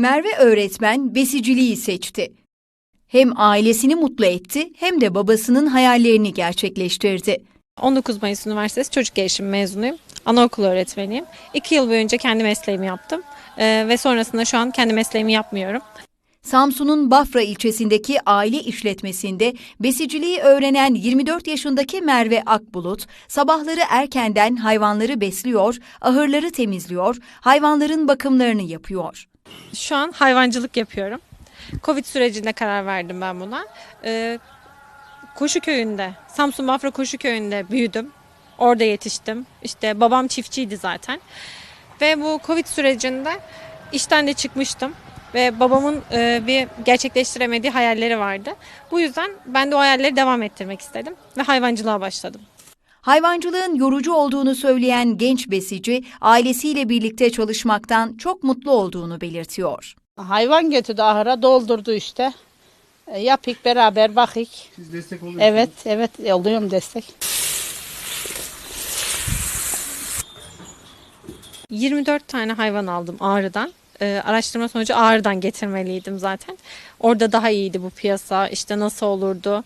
Merve öğretmen besiciliği seçti. Hem ailesini mutlu etti hem de babasının hayallerini gerçekleştirdi. 19 Mayıs Üniversitesi Çocuk Gelişimi mezunuyum. Anaokulu öğretmeniyim. 2 yıl boyunca kendi mesleğimi yaptım. Ee, ve sonrasında şu an kendi mesleğimi yapmıyorum. Samsun'un Bafra ilçesindeki aile işletmesinde besiciliği öğrenen 24 yaşındaki Merve Akbulut, sabahları erkenden hayvanları besliyor, ahırları temizliyor, hayvanların bakımlarını yapıyor. Şu an hayvancılık yapıyorum. Covid sürecinde karar verdim ben buna. Ee, Koşu köyünde, Samsun Bafra Koşu köyünde büyüdüm. Orada yetiştim. İşte babam çiftçiydi zaten. Ve bu Covid sürecinde işten de çıkmıştım. Ve babamın e, bir gerçekleştiremediği hayalleri vardı. Bu yüzden ben de o hayalleri devam ettirmek istedim. Ve hayvancılığa başladım. Hayvancılığın yorucu olduğunu söyleyen genç besici, ailesiyle birlikte çalışmaktan çok mutlu olduğunu belirtiyor. Hayvan getirdi ahıra doldurdu işte. E, Yapık beraber bakık. Siz destek oluyorsunuz. Evet evet oluyorum destek. 24 tane hayvan aldım Ağrı'dan. Ee, araştırma sonucu Ağrı'dan getirmeliydim zaten. Orada daha iyiydi bu piyasa. İşte nasıl olurdu.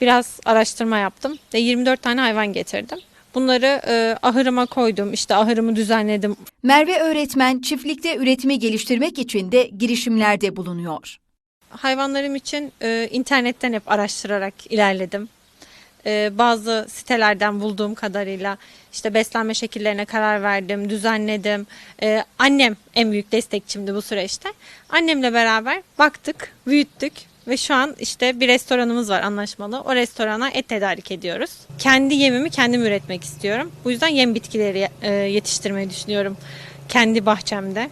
Biraz araştırma yaptım ve 24 tane hayvan getirdim. Bunları e, ahırıma koydum. İşte ahırımı düzenledim. Merve öğretmen çiftlikte üretimi geliştirmek için de girişimlerde bulunuyor. Hayvanlarım için e, internetten hep araştırarak ilerledim. E, bazı sitelerden bulduğum kadarıyla işte beslenme şekillerine karar verdim, düzenledim. E, annem en büyük destekçimdi bu süreçte. Annemle beraber baktık, büyüttük ve şu an işte bir restoranımız var anlaşmalı. O restorana et tedarik ediyoruz. Kendi yemimi kendim üretmek istiyorum. Bu yüzden yem bitkileri e, yetiştirmeyi düşünüyorum kendi bahçemde.